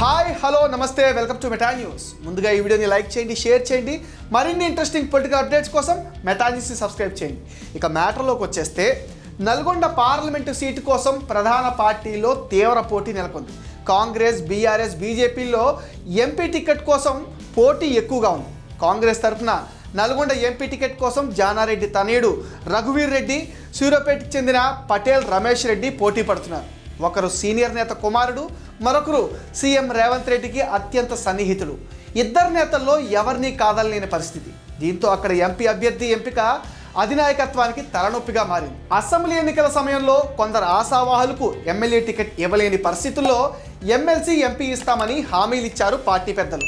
Hi hello నమస్తే welcome to Meta news ముందుగా ఈ వీడియోని లైక్ చేయండి షేర్ చేయండి. మరిన్ని ఇంట్రెస్టింగ్ పొలిటికల్ అప్డేట్స్ కోసం మెటా న్యూస్ని సబ్స్క్రైబ్ చేయండి. ఇక మ్యాటర్లోకి వచ్చేస్తే నల్గొండ పార్లమెంటు సీటు కోసం ప్రధాన పార్టీలో తీవ్ర పోటీ నెలకొంది. కాంగ్రెస్ బీఆర్ఎస్ బీజేపీలో ఎంపీ టికెట్ కోసం పోటీ ఎక్కువగా ఉంది. కాంగ్రెస్ తరఫున నల్గొండ ఎంపీ టికెట్ కోసం జానారెడ్డి తనయుడు రఘువీర్ రెడ్డి సూర్యాపేటకు చెందిన పటేల్ రమేష్ రెడ్డి పోటీ పడుతున్నారు. ఒకరు సీనియర్ నేత కుమారుడు మరొకరు సీఎం రేవంత్ రెడ్డికి అత్యంత సన్నిహితుడు. ఇద్దరు నేతల్లో ఎవరిని కాదలేని పరిస్థితి. దీంతో అక్కడ ఎంపీ అభ్యర్థి ఎంపిక అధినాయకత్వానికి తలనొప్పిగా మారింది. అసెంబ్లీ ఎన్నికల సమయంలో కొందరు ఆశావాహులకు ఎమ్మెల్యే టికెట్ ఇవ్వలేని పరిస్థితుల్లో ఎమ్మెల్సీ ఎంపీ ఇస్తామని హామీలు ఇచ్చారు పార్టీ పెద్దలు.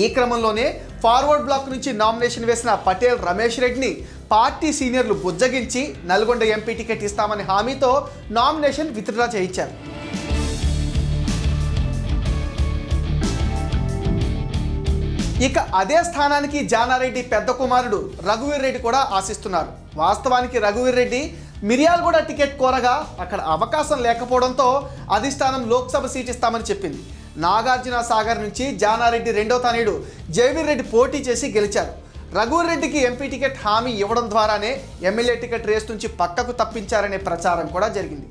ఈ క్రమంలోనే ఫార్వర్డ్ బ్లాక్ నుంచి నామినేషన్ వేసిన పటేల్ రమేష్ రెడ్డిని పార్టీ సీనియర్లు బుజ్జగించి నల్గొండ ఎంపీ టికెట్ ఇస్తామని హామీతో నామినేషన్ విత్డ్రా చేయించారు. ఇక అదే స్థానానికి జానారెడ్డి పెద్ద కుమారుడు రఘువీర్ రెడ్డి కూడా ఆశిస్తున్నారు. వాస్తవానికి రఘువీర్ రెడ్డి మిర్యాలగూడ టికెట్ కోరగా అక్కడ అవకాశం లేకపోవడంతో అధిష్టానం లోక్సభ సీట్ ఇస్తామని చెప్పింది. నాగార్జున సాగర్ నుంచి జానారెడ్డి రెండో తనయుడు జయవీర్ రెడ్డి పోటీ చేసి గెలిచారు. రఘువరెడ్డికి ఎంపీ టికెట్ హామీ ఇవ్వడం ద్వారానే ఎమ్మెల్యే టికెట్ రేస్ నుంచి పక్కకు తప్పించారనే ప్రచారం కూడా జరిగింది.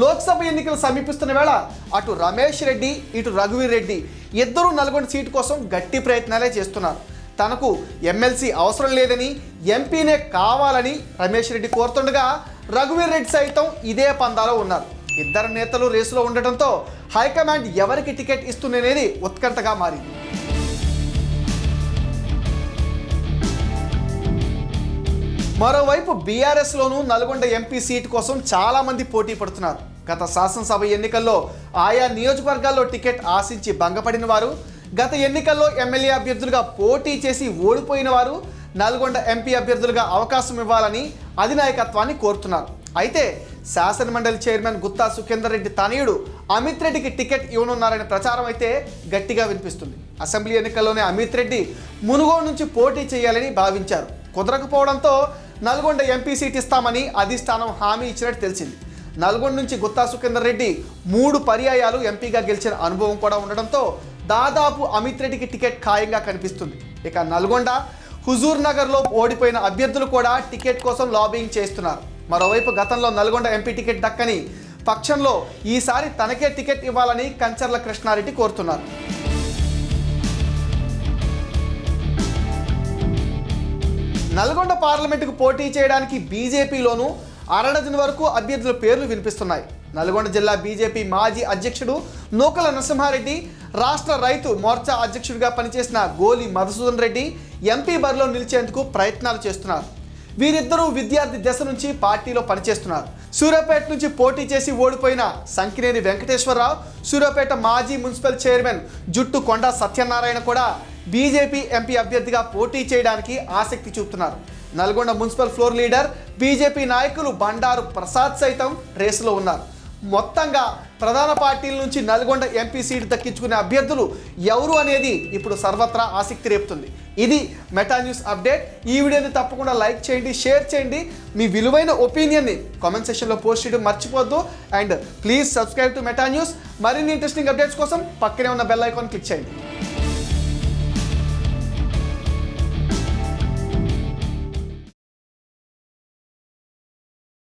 లోక్సభ ఎన్నికలు సమీపిస్తున్న వేళ అటు రమేష్ రెడ్డి ఇటు రఘువీర్ రెడ్డి ఇద్దరూ నల్గొండ సీటు కోసం గట్టి ప్రయత్నాలే చేస్తున్నారు. తనకు ఎమ్మెల్సీ అవసరం లేదని ఎంపీనే కావాలని రమేష్ రెడ్డి కోరుతుండగా రఘువీర్ రెడ్డి సైతం ఇదే పందాలో ఉన్నారు. ఇద్దరు నేతలు రేసులో ఉండటంతో హైకమాండ్ ఎవరికి టికెట్ ఇస్తుందనేది ఉత్కంఠగా మారింది. మరోవైపు బీఆర్ఎస్లోనూ నల్గొండ ఎంపీ సీటు కోసం చాలామంది పోటీ పడుతున్నారు. గత శాసనసభ ఎన్నికల్లో ఆయా నియోజకవర్గాల్లో టికెట్ ఆశించి భంగపడిన వారు గత ఎన్నికల్లో ఎమ్మెల్యే అభ్యర్థులుగా పోటీ చేసి ఓడిపోయిన వారు నల్గొండ ఎంపీ అభ్యర్థులుగా అవకాశం ఇవ్వాలని అధినాయకత్వాన్ని కోరుతున్నారు. అయితే శాసనమండలి చైర్మన్ గుత్తా సుఖేందర్ రెడ్డి తనయుడు అమిత్ రెడ్డికి టికెట్ ఇవ్వనున్నారనే ప్రచారం అయితే గట్టిగా వినిపిస్తుంది. అసెంబ్లీ ఎన్నికల్లోనే అమిత్ రెడ్డి మునుగోడు నుంచి పోటీ చేయాలని భావించారు. కుదరకపోవడంతో నల్గొండ ఎంపీ సీట్ ఇస్తామని అధిష్టానం హామీ ఇచ్చినట్టు తెలిసింది. నల్గొండ నుంచి గుత్తా సుఖేందర్ రెడ్డి మూడు పర్యాయాలు ఎంపీగా గెలిచిన అనుభవం కూడా ఉండడంతో దాదాపు అమిత్ రెడ్డికి టికెట్ ఖాయంగా కనిపిస్తుంది. ఇక నల్గొండ హుజూర్ నగర్లో ఓడిపోయిన అభ్యర్థులు కూడా టికెట్ కోసం లాబింగ్ చేస్తున్నారు. మరోవైపు గతంలో నల్గొండ ఎంపీ టికెట్ దక్కని పక్షంలో ఈసారి తనకే టికెట్ ఇవ్వాలని కంచర్ల కృష్ణారెడ్డి కోరుతున్నారు. నల్గొండ పార్లమెంటుకు పోటీ చేయడానికి బీజేపీలోనూ అరడజన్ వరకు అభ్యర్థుల పేర్లు వినిపిస్తున్నాయి. నల్గొండ జిల్లా బీజేపీ మాజీ అధ్యక్షుడు నూకల నరసింహారెడ్డి రాష్ట్ర రైతు మోర్చా అధ్యక్షుడిగా పనిచేసిన గోలి మధుసూదన్ రెడ్డి ఎంపీ బరిలో నిలిచేందుకు ప్రయత్నాలు చేస్తున్నారు. వీరిద్దరూ విద్యార్థి దశ నుంచి పార్టీలో పనిచేస్తున్నారు. సూర్యాపేట నుంచి పోటీ చేసి ఓడిపోయిన సంకినేని వెంకటేశ్వరరావు సూర్యాపేట మాజీ మున్సిపల్ చైర్మన్ జుట్టు కొండ సత్యనారాయణ కూడా బీజేపీ ఎంపీ అభ్యర్థిగా పోటీ చేయడానికి ఆసక్తి చూపుతున్నారు. Nalgonda municipal floor leader BJP నాయకులు బండారు ప్రసాద్ సైతం రేసులో ఉన్నారు. మొత్తంగా ప్రధాన పార్టీల నుంచి నల్గొండ ఎంపీ సీటు దక్కించుకునే అభ్యర్థులు ఎవరు అనేది ఇప్పుడు సర్వత్రా ఆసక్తి రేపుతుంది. ఇది మెటా న్యూస్ అప్డేట్. ఈ వీడియోని తప్పకుండా లైక్ చేయండి షేర్ చేయండి. మీ విలువైన ఒపీనియన్ని కామెంట్ సెక్షన్లో పోస్ట్ చేయడం మర్చిపోద్దు and please subscribe to Meta news. మరిన్ని ఇంట్రెస్టింగ్ అప్డేట్స్ కోసం పక్కనే ఉన్న బెల్ ఐకాన్ క్లిక్ చేయండి.